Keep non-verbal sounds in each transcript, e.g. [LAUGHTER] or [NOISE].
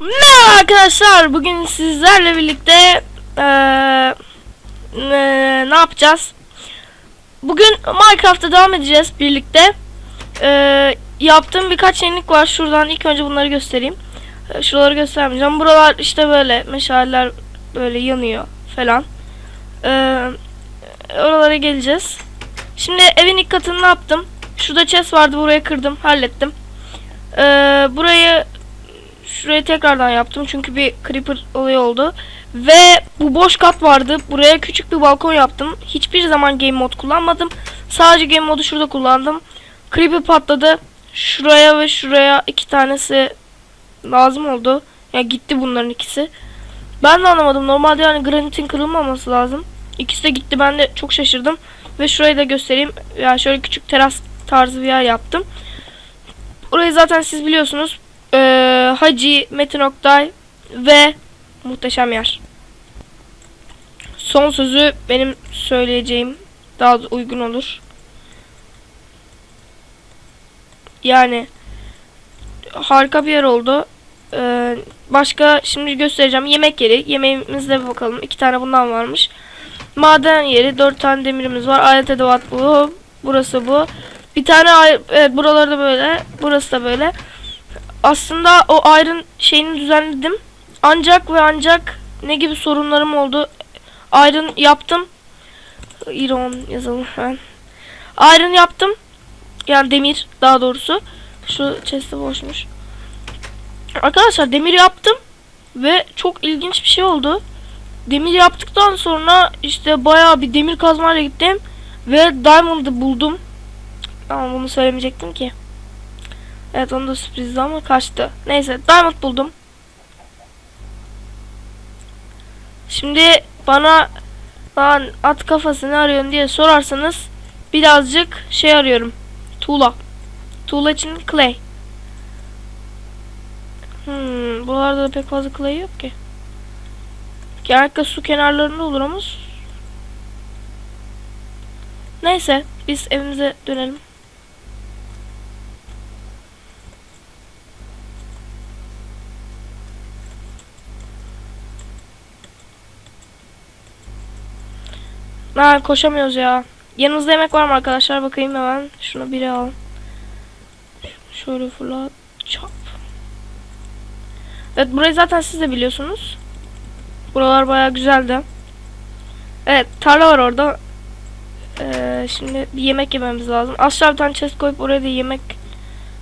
Merhaba arkadaşlar. Bugün sizlerle birlikte eee, eee, ne yapacağız? Bugün Minecraft'a devam edeceğiz birlikte. Eee, yaptığım birkaç yenilik var. Şuradan ilk önce bunları göstereyim. Eee, Şuraları göstermeyeceğim. Buralar işte böyle meşaleler böyle yanıyor falan. Eee, oralara geleceğiz. Şimdi evin ilk katını ne yaptım? Şurada chest vardı. Buraya kırdım. Hallettim. Eee, burayı Şurayı tekrardan yaptım çünkü bir creeper olayı oldu. Ve bu boş kat vardı. Buraya küçük bir balkon yaptım. Hiçbir zaman game mod kullanmadım. Sadece game modu şurada kullandım. Creeper patladı. Şuraya ve şuraya iki tanesi lazım oldu. Yani gitti bunların ikisi. Ben de anlamadım. Normalde yani granitin kırılmaması lazım. İkisi de gitti. Ben de çok şaşırdım. Ve şurayı da göstereyim. Yani şöyle küçük teras tarzı bir yer yaptım. Burayı zaten siz biliyorsunuz. Ee, Hacı, Metin Oktay ve muhteşem yer. Son sözü benim söyleyeceğim daha da uygun olur. Yani harika bir yer oldu. Ee, başka şimdi göstereceğim yemek yeri. Yemeğimizde bir bakalım. İki tane bundan varmış. Maden yeri. Dört tane demirimiz var. Alet edevat bu. Burası bu. Bir tane evet, buraları da böyle. Burası da böyle aslında o iron şeyini düzenledim. Ancak ve ancak ne gibi sorunlarım oldu. Iron yaptım. Iron yazalım ben. Iron yaptım. Yani demir daha doğrusu. Şu chest'e boşmuş. Arkadaşlar demir yaptım. Ve çok ilginç bir şey oldu. Demir yaptıktan sonra işte bayağı bir demir kazmayla gittim. Ve diamond'ı buldum. Ama bunu söylemeyecektim ki. Evet onu da sürprizdi ama kaçtı. Neyse diamond buldum. Şimdi bana lan at kafası ne arıyorsun diye sorarsanız birazcık şey arıyorum. Tuğla. Tuğla için clay. Hmm, buralarda da pek fazla clay yok ki. Genellikle su kenarlarında olur ama Neyse biz evimize dönelim. Ha koşamıyoruz ya. Yanınızda yemek var mı arkadaşlar? Bakayım hemen. Şunu biri al. Şöyle fırlat. Çap. Evet burayı zaten siz de biliyorsunuz. Buralar baya güzeldi. Evet tarla var orada. Ee, şimdi bir yemek yememiz lazım. Aşağı bir tane chest koyup oraya da yemek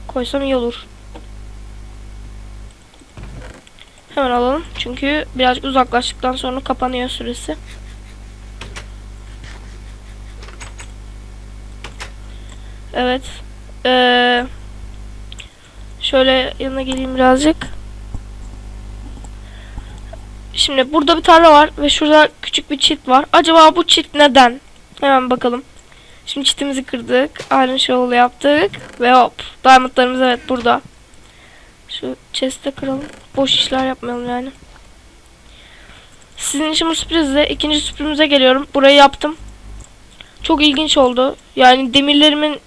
koysam iyi olur. Hemen alalım. Çünkü birazcık uzaklaştıktan sonra kapanıyor süresi. Evet. Ee, şöyle yanına geleyim birazcık. Şimdi burada bir tarla var ve şurada küçük bir çit var. Acaba bu çit neden? Hemen bakalım. Şimdi çitimizi kırdık. Iron shovel yaptık. Ve hop. Diamondlarımız evet burada. Şu chest'e kıralım. Boş işler yapmayalım yani. Sizin için bu sürprizle ikinci sürprizimize geliyorum. Burayı yaptım. Çok ilginç oldu. Yani demirlerimin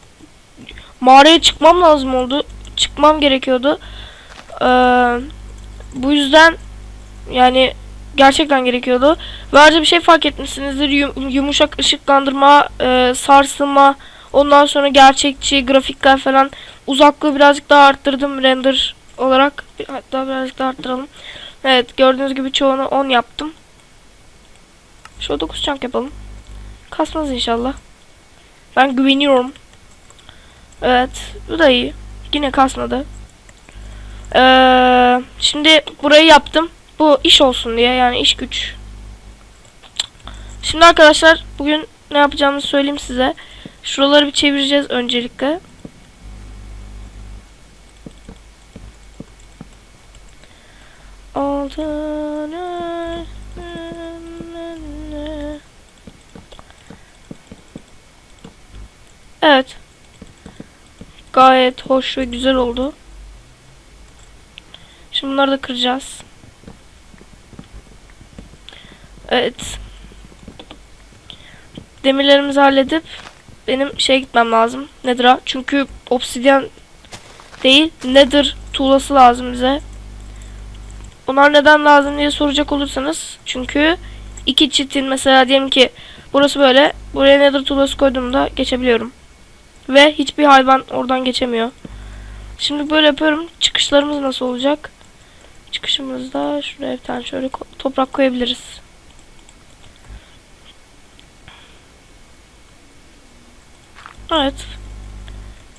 mağaraya çıkmam lazım oldu. Çıkmam gerekiyordu. Ee, bu yüzden yani gerçekten gerekiyordu. Ve ayrıca bir şey fark etmişsinizdir. Yum- yumuşak ışıklandırma, e, sarsılma, ondan sonra gerçekçi grafikler falan uzaklığı birazcık daha arttırdım render olarak. Hatta birazcık daha arttıralım. Evet gördüğünüz gibi çoğunu 10 yaptım. Şöyle 9 çank yapalım. Kasmaz inşallah. Ben güveniyorum. Evet. Bu da iyi. Yine kasmadı. Ee, şimdi burayı yaptım. Bu iş olsun diye yani iş güç. Şimdi arkadaşlar bugün ne yapacağımızı söyleyeyim size. Şuraları bir çevireceğiz öncelikle. Altına Evet. Gayet hoş ve güzel oldu. Şimdi bunları da kıracağız. Evet. Demirlerimizi halledip benim şey gitmem lazım. Nether'a. Çünkü obsidyen değil Nether tuğlası lazım bize. Bunlar neden lazım diye soracak olursanız. Çünkü iki çitin mesela diyelim ki burası böyle. Buraya nether tuğlası koyduğumda geçebiliyorum. Ve hiçbir hayvan oradan geçemiyor. Şimdi böyle yapıyorum. Çıkışlarımız nasıl olacak? Çıkışımızda şuraya bir tane şöyle toprak koyabiliriz. Evet.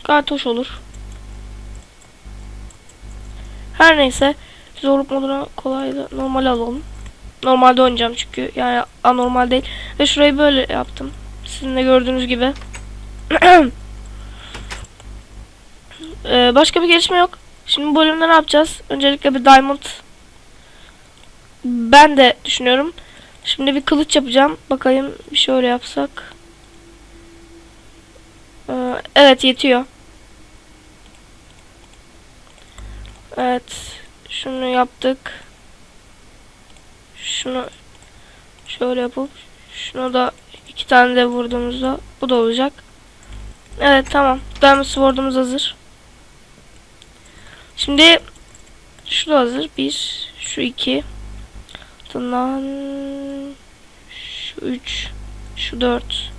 Gayet hoş olur. Her neyse. Zorluk moduna kolay da normal alalım. Normalde oynayacağım çünkü yani anormal değil. Ve şurayı böyle yaptım. Sizin de gördüğünüz gibi. [CLEARS THROAT] Ee, başka bir gelişme yok. Şimdi bu bölümde ne yapacağız? Öncelikle bir diamond. Ben de düşünüyorum. Şimdi bir kılıç yapacağım. Bakayım bir şöyle yapsak. Ee, evet yetiyor. Evet. Şunu yaptık. Şunu şöyle yapıp şunu da iki tane de vurduğumuzda bu da olacak. Evet tamam. Diamond Sword'umuz hazır. Şimdi şu hazır. Bir, şu iki. Ardından şu üç, şu dört,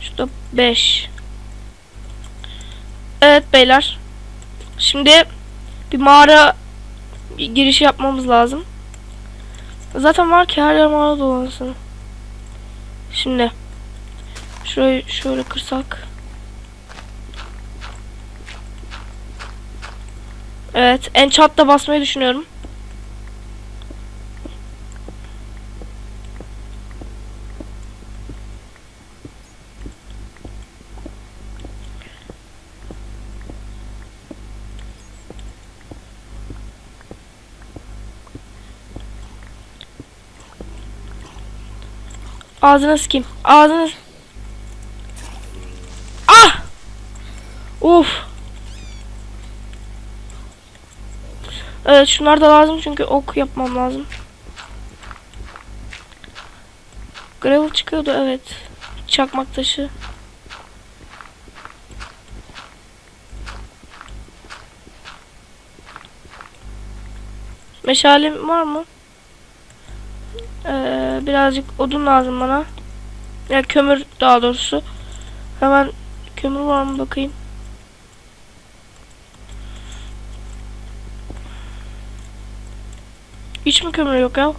şu da beş. Evet beyler. Şimdi bir mağara girişi yapmamız lazım. Zaten var ki her yer mağara dolansın. Şimdi şurayı şöyle kırsak. Evet, enchant'ta basmayı düşünüyorum. Ağzına sikeyim. Ağzına... Ah! Uf. Evet şunlar da lazım çünkü ok yapmam lazım. Gravel çıkıyordu evet. Çakmak taşı. Meşalim var mı? Ee, birazcık odun lazım bana. Ya kömür daha doğrusu. Hemen kömür var mı bakayım. Hiç mi kömür yok ya?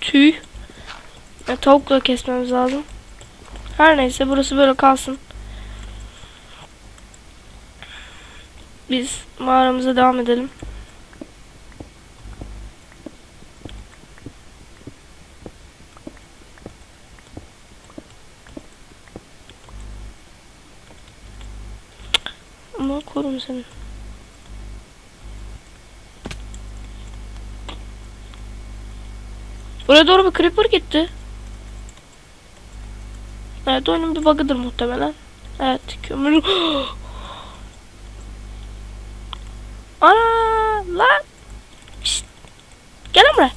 Tüy. Ya, tavukla kesmemiz lazım. Her neyse burası böyle kalsın. Biz mağaramıza devam edelim. Ama korum seni. Buraya doğru bir creeper gitti. Evet oyunun bir bug'ıdır muhtemelen. Evet kömür. [GASPS] Ana lan. Pişt. Gel buraya.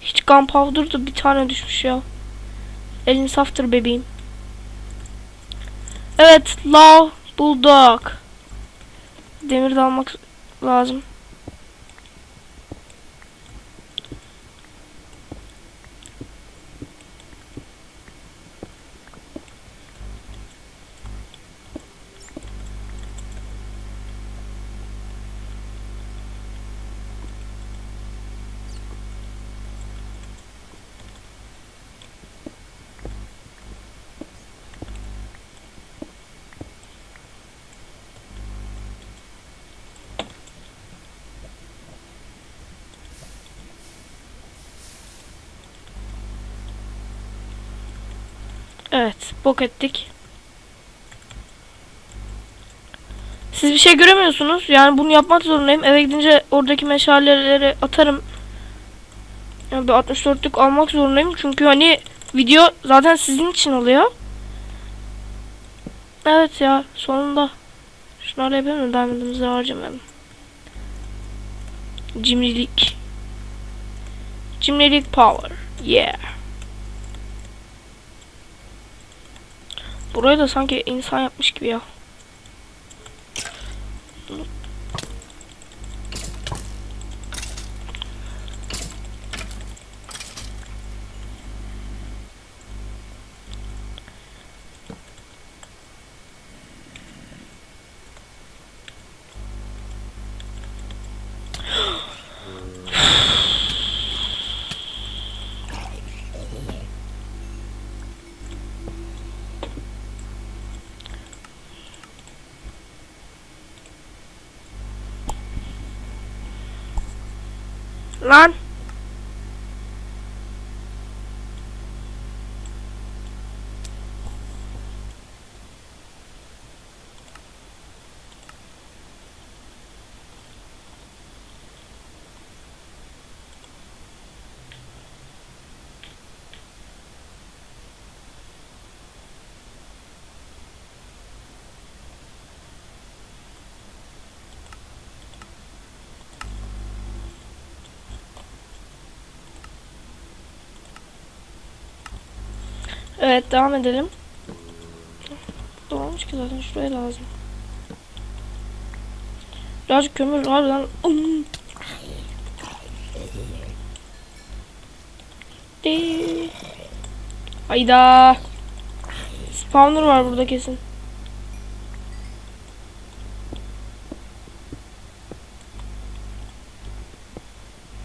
Hiç gunpowder'da bir tane düşmüş ya. Elin saftır bebeğim. Evet, lav bulldog. Demir de almak lazım. Evet, bok ettik. Siz bir şey göremiyorsunuz. Yani bunu yapmak zorundayım. Eve gidince oradaki meşaleleri atarım. Yani bir 64'lük almak zorundayım. Çünkü hani video zaten sizin için oluyor. Evet ya sonunda. Şunları yapayım mı? Diamond'ımızı harcamayalım. Cimrilik. Cimrilik power. Yeah. Burayı da sanki insan yapmış gibi ya. Lan. Evet devam edelim. Doğmuş ki zaten şuraya lazım. Birazcık kömür var. De. Hayda. Spawner var burada kesin.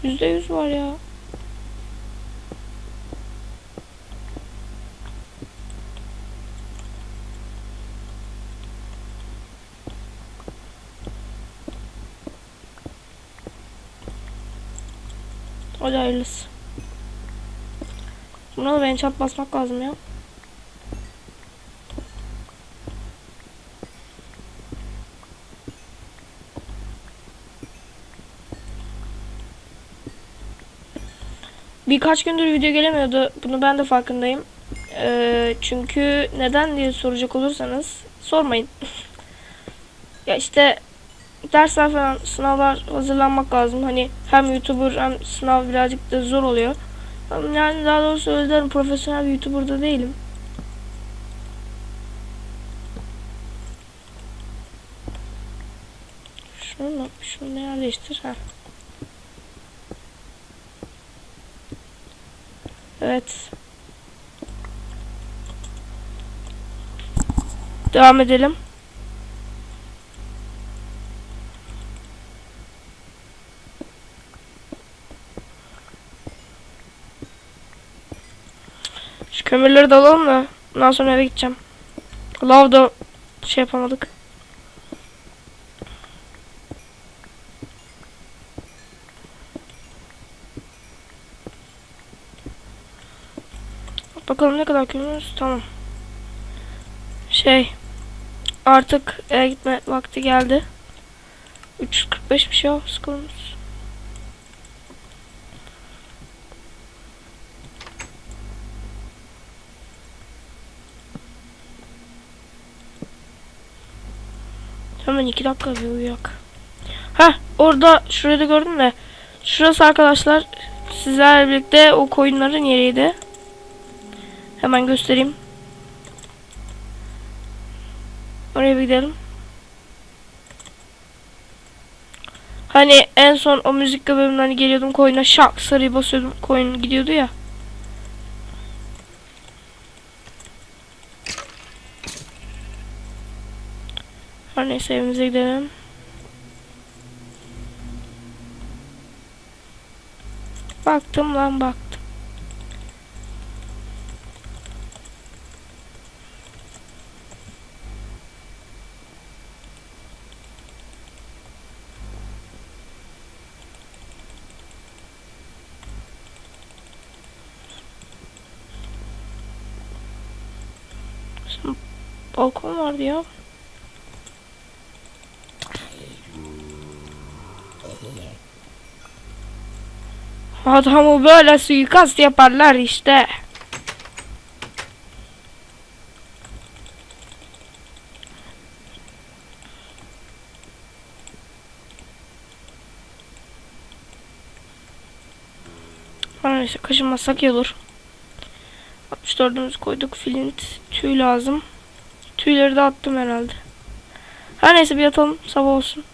Yüzde yüz var ya. Hadi hayırlısı. Buna da ben çap basmak lazım ya. Birkaç gündür video gelemiyordu. Bunu ben de farkındayım. Ee, çünkü neden diye soracak olursanız sormayın. [LAUGHS] ya işte dersler falan sınavlar hazırlanmak lazım. Hani hem YouTuber hem sınav birazcık da zor oluyor. Yani daha doğrusu özlerim profesyonel bir YouTuber da değilim. Şunu, şunu yerleştir. ha. Evet. Devam edelim. Kömürleri de alalım da ondan sonra eve gideceğim. Lav da şey yapamadık. Bakalım ne kadar kömürüz. Tamam. Şey artık eve gitme vakti geldi. 345 bir şey o sıkılmış. Hemen iki dakika bir uyuyak. Heh orada şurayı da gördüm de. Şurası arkadaşlar sizlerle birlikte o koyunların yeriydi. Hemen göstereyim. Oraya bir gidelim. Hani en son o müzik bölümünden hani geliyordum koyuna şak sarıyı basıyordum koyun gidiyordu ya. Her neyse evimize gidelim. Baktım lan baktım. Balkon vardı ya. Adamı böyle suikast yaparlar işte. Neyse kaşınmazsak iyi olur. 64'ümüzü koyduk. Flint tüy lazım. Tüyleri de attım herhalde. Her neyse bir yatalım sabah olsun.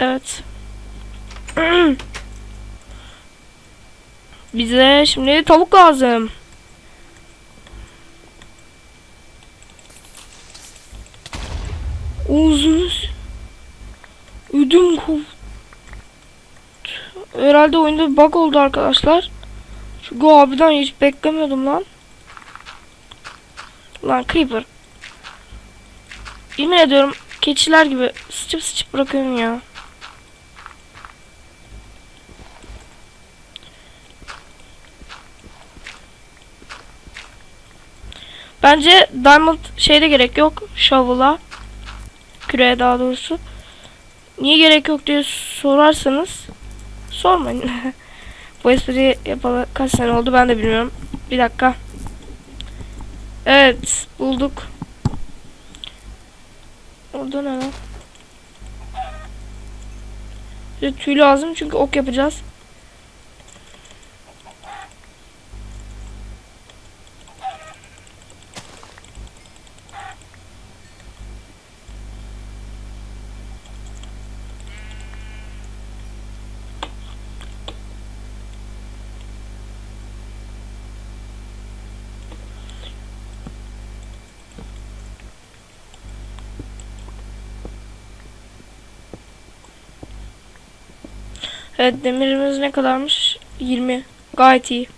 Evet. [CLEARS THROAT] Bize şimdi tavuk lazım. Uzun. Ödüm kop. Herhalde oyunda bir bug oldu arkadaşlar. Çünkü abiden hiç beklemiyordum lan. Lan Creeper. Yemin ediyorum keçiler gibi sıçıp sıçıp bırakıyorum ya. Bence diamond şeyde gerek yok. Shovel'a. Küreye daha doğrusu. Niye gerek yok diye sorarsanız sormayın. [LAUGHS] Bu espriyi yapalı kaç sene oldu ben de bilmiyorum. Bir dakika. Evet bulduk. Orada ne lan? Bir de tüy lazım çünkü ok yapacağız. Evet demirimiz ne kadarmış? 20. Gayet iyi.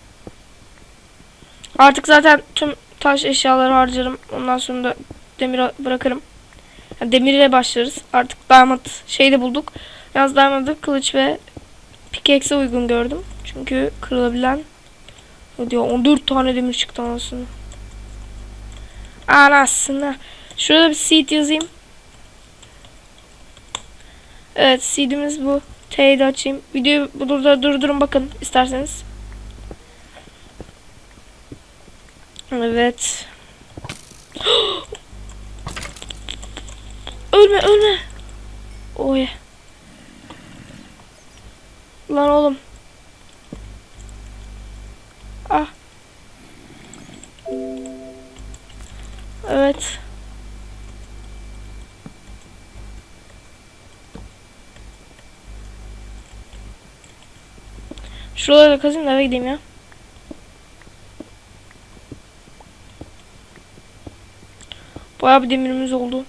Artık zaten tüm taş eşyaları harcarım. Ondan sonra da demir bırakırım. Yani demirle başlarız. Artık diamond şeyi de bulduk. Yalnız diamond'ı kılıç ve pickaxe'e uygun gördüm. Çünkü kırılabilen diyor 14 tane demir çıktı anasını. Anasını. Şurada bir seed yazayım. Evet seed'imiz bu. T'yi de açayım. Videoyu burada durdurun bakın isterseniz. Evet. [GASPS] ölme ölme. Oy. Lan oğlum. Ah. Evet. Şuraları da kazayım da eve gideyim ya. Bayağı bir demirimiz oldu.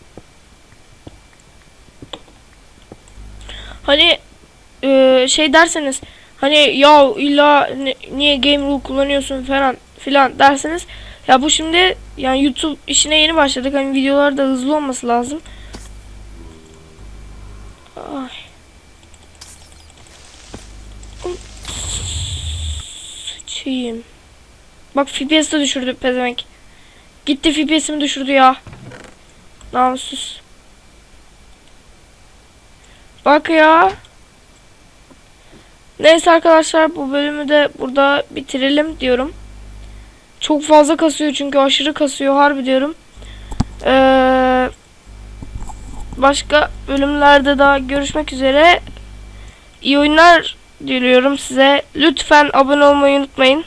Hani e, şey derseniz hani ya illa ni- niye game rule kullanıyorsun falan filan derseniz ya bu şimdi yani YouTube işine yeni başladık. Hani videolar da hızlı olması lazım. Sıçayım. Bak FPS düşürdü pezevenk. Gitti FPS'imi düşürdü ya. Namussuz. Bak ya. Neyse arkadaşlar bu bölümü de burada bitirelim diyorum. Çok fazla kasıyor çünkü aşırı kasıyor harbi diyorum. Ee, başka bölümlerde daha görüşmek üzere. İyi oyunlar diliyorum size. Lütfen abone olmayı unutmayın.